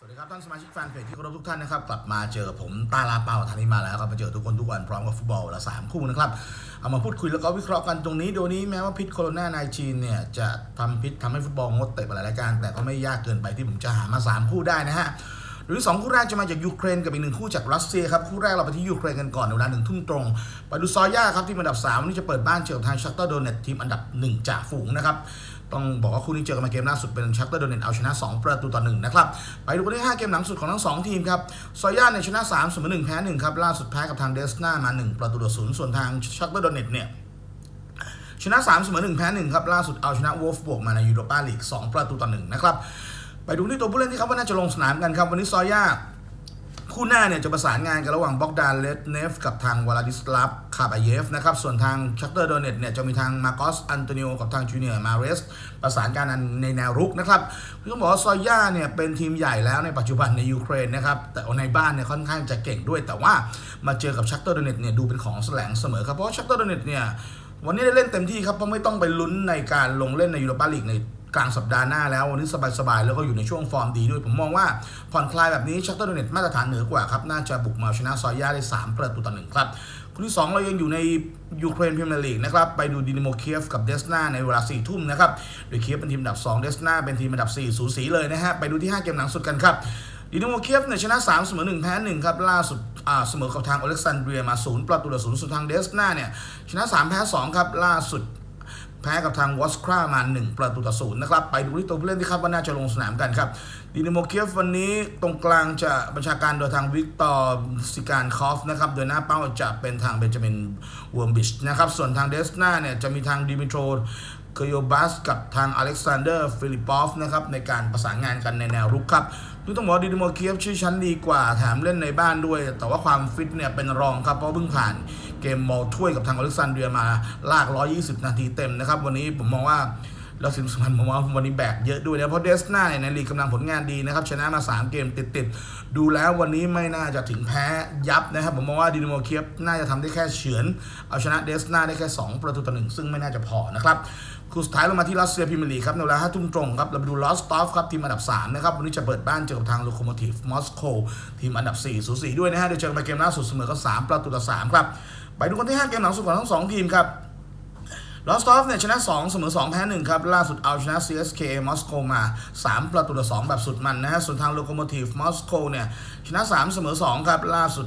สวัสดีครับท่านสมาชิกแฟนเพจที่เคารพทุกท่านนะครับกลับมาเจอผมตาลาเปาทานี้มาแล้วครับมาเจอทุกคนทุกวันพร้อมกับฟุตบอลละสามคู่นะครับเอามาพูดคุยแล้วก็วิเคราะห์กันตรงนี้โดยนี้แม้ว่าพิษโคโรนาในจีนเนี่ยจะทำพิษทำให้ฟุตบอลงดเตะไปหลายรายการแต่ก็ไม่ยากเกินไปที่ผมจะหามาสามคู่ได้นะฮะหรือสองคู่แรกจะมาจากยูเครนกับอีกหนึ่งคู่จากรัสเซียครับ คู่แรกเราไปที่ยูเครนกันก่อนในเวลาหนึ่งทุ่มตรง ไปดูซอย่าครับที่อันดับสามวันนี้จะเปิดบ้านเจอกับทางชักเตอร์โดเนตทีมอันดับหนึ่งจ่าฝูงนะครับ ต้องบอกว่าคู่นี้เจอกันมาเกมล่าสุดเป็นชักเตอร์โดเนตเอาชนะ 2 ประตูต่อ1นะครับ ไปดูกันที่ 5 เกมหลังสุดของทั้ง 2 ทีมครับซอย่าเนี่ยชนะ3เสมอ1แพ้1ครับล่าสุดแพ้กับทางเดสนามา 1 ประตูต่อ0ส่วนทางชักเตอร์โดเนตเนี่ยชนะ3เสมอ1แพ้1ครับล่าสุดเอาชนะวอลฟบวกมาในยูโรปาลีก2ประตูต่อ1นะครับไปดูที่ตัวผู้เล่นที่เขาว่าน่าจะลงสนามกันครับวันนี้ซอย่า คู่หน้าเนี่ยจะประสานงานกันระหว่างบ็อกดานเลสเนฟกับทางวลาดิสลาฟคาบาเยฟนะครับ ส่วนทางชักเตอร์โดเนตเนี่ยจะมีทางมาโกสอันโตนิโอกับทางจูเนียร์มาเรสประสานการในแนวรุกนะครับคือต้องบอกว่าซอย่าเนี่ยเป็นทีมใหญ่แล้วในปัจจุบันในยูเครนนะครับแต่ในบ้านเนี่ยค่อนข้างจะเก่งด้วย แต่ว่ามาเจอกับชักเตอร์โดเนตเนี่ยดูเป็นของแสลงเสมอครับเพราะชักเตอร์โดเนตเนี่ยวันนี้ได้เล่นเต็มที่ครับเพราะไม่ต้องไปลุ้นในการลงเล่นในยูโรปาลีกใน กลางสัปดาห์หน้าแล้ว วันนี้สบายๆ แล้วก็อยู่ในช่วงฟอร์มดีด้วย ผมมองว่าผ่อนคลายแบบนี้ชักเตอร์โดเนตมาตรฐานเหนือกว่าครับ น่าจะบุกมาชนะซอยาได้ 3 ประตูต่อหนึ่งครับคู่ที่ 2 เรายังอยู่ในยูเครนพรีเมียร์ลีกนะครับ ไปดูดินโมเคียฟกับเดสนาในเวลา 4 ทุ่มนะครับโดยเคียฟเป็นทีมอันดับ 2 เดสนาเป็นทีมอันดับ 4 สูสีเลยนะฮะไปดูที่ 5 เกมหลังสุดกันครับดินโมเคียฟเนี่ยชนะ 3 เสมอ 1 แพ้ 1 ครับ ล่าสุดอ่าเสมอกับทางอเล็กซานเดรียมา 0 ประตูต่อ0ส่วนทางเดสนาเนี่ยชนะ 3 แพ้ 2 ครับล่าสุด แพ้กับทางวอสครามา 1 ประตูต่อศูนย์นะครับ ไปดูที่ตัวผู้เล่นที่คาดว่าน่าจะลงสนามกันครับดินโมเคียฟวันนี้ตรงกลางจะบัญชาการโดยทางวิกตอร์ซิการคอฟนะครับโดยหน้าเป้าจะเป็นทางเบนจามินเวิร์มบิชนะครับส่วนทางเดสนาเนี่ยจะมีทางดิมิโตรเคโยบัสกับทางอเล็กซานเดอร์ฟิลิปปอฟนะครับในการประสานงานกันในแนวรุกครับนี่ต้องบอกดินโมเคียฟชื่อชั้นดีกว่าแถมเล่นในบ้านด้วย แต่ว่าความฟิตเนี่ยเป็นรองครับเพราะเพิ่งผ่าน เกมมอลถ้วยกับทางอเล็กซานเดรียมาลาก 120 นาทีเต็มนะครับ วันนี้ผมมองว่าแล้วสิ่งสำคัญผมว่าวันนี้แบกเยอะด้วยนะเพราะเดสนาเนี่ยในลีกกำลังผลงานดีนะครับชนะมา 3 เกมติดๆ ดูแล้ววันนี้ไม่น่าจะถึงแพ้ยับนะครับ ผมมองว่าดินโมเคียฟน่าจะทำได้แค่เฉือน เอาชนะเดสนาได้แค่ 2 ประตูต่อหนึ่งซึ่งไม่น่าจะพอนะครับคู่สุดท้ายเรามาที่รัสเซียพรีเมลีครับในเวลา5ทุ่มตรงครับเราไปดูลอสตอฟครับทีมอันดับ 3 นะครับ วันนี้จะเปิดบ้านเจอกับทางโลโคโมทีฟมอสโกทีมอันดับ4สูสีด้วยนะฮะเดี๋ยวเจอกันไปเกมล่าสุดเสมอก็3ประตูต่อ3ครับ ไปดูคนที่ 5 เกมหลังสุดของทั้งสองทีมครับ ลอสตอฟเนี่ยชนะ 2 เสมอ 2 แพ้ 1 ครับ ล่าสุดเอาชนะ CSK มอสโกมา 3 ประตูต่อ2แบบสุดมันนะฮะส่วนทางโลโคโมทีฟมอสโกเนี่ย ชนะ 3 เสมอ 2 ครับ ล่าสุด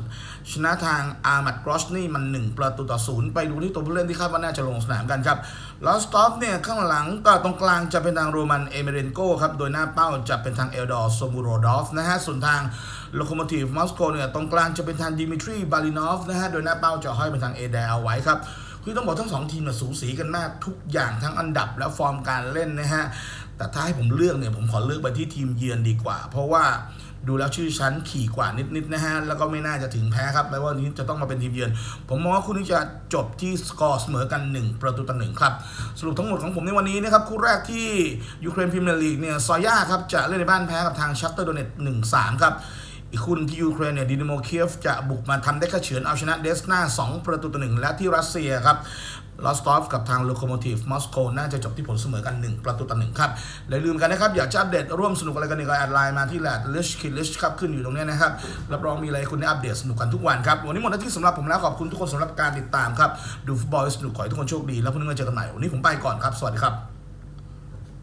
ชนะทางอาร์มัดกรอชนี่มัน 1 ประตูต่อ 0 ไปดูที่ตัวผู้เล่นที่คาดว่าน่าจะลงสนามกันครับลอสตอฟเนี่ย ข้างหลังก็ตรงกลางจะเป็นทางโรมันเอเมเรนโกครับ โดยหน้าเป้าจะเป็นทางเอลดอร์โซมูโรดอฟนะฮะส่วนทางโลโคโมทีฟมอสโกเนี่ยตรงกลางจะเป็นทางดิมิทรีบาลินอฟนะฮะโดยหน้าเป้าจะห้อยเป็นทางเอเดลไว้ครับ คือต้องบอกทั้งสองทีมเนี่ยสูสีกันมากทุกอย่างทั้งอันดับและฟอร์มการเล่นนะฮะ แต่ถ้าให้ผมเลือกเนี่ยผมขอเลือกไปที่ทีมเยือนดีกว่า เพราะว่าดูแล้วชื่อชั้นขี่กว่านิดๆนะฮะ แล้วก็ไม่น่าจะถึงแพ้ครับแม้ว่านี้จะต้องมาเป็นทีมเยือน ผมมองว่าคู่นี้จะจบที่สกอร์เสมอกัน 1 ประตูต่อหนึ่งครับ สรุปทั้งหมดของผมในวันนี้นะครับ คู่แรกที่ยูเครนพรีเมียร์ลีกเนี่ย ซอย่าครับ จะเล่นในบ้านแพ้กับทางชักเตอร์โดเนตหนึ่งสามครับ คู่หนึงที่ยูเครนเนี่ยดินโมเคียฟจะบุกมาทำได้แค่เฉือนเอาชนะเดสนา2 ประตูต่อหนึ่งและที่รัสเซียครับลอสตอฟกับทางโลโคโมทีฟมอสโกน่าจะจบที่ผลเสมอกัน 1 ประตูต่อหนึ่งครับและลืมกันนะครับ อยากจะอัปเดตร่วมสนุกอะไรกันอีกก็แอดไลน์มาที่แลดลิชคิดลิชครับขึ้นอยู่ตรงนี้นะครับ รับรองมีอะไรคุณได้อัปเดตสนุกกันทุกวันครับ วันนี้หมดหน้าที่สำหรับผมแล้ว ขอบคุณทุกคนสำหรับการติดตามครับ ดูฟุตบอลสนุกขอให้ทุกคนโชคดี แล้วพรุ่งนี้มาเจอกันใหม่วันนี้ผมไปก่อนครับสวัสดีครับ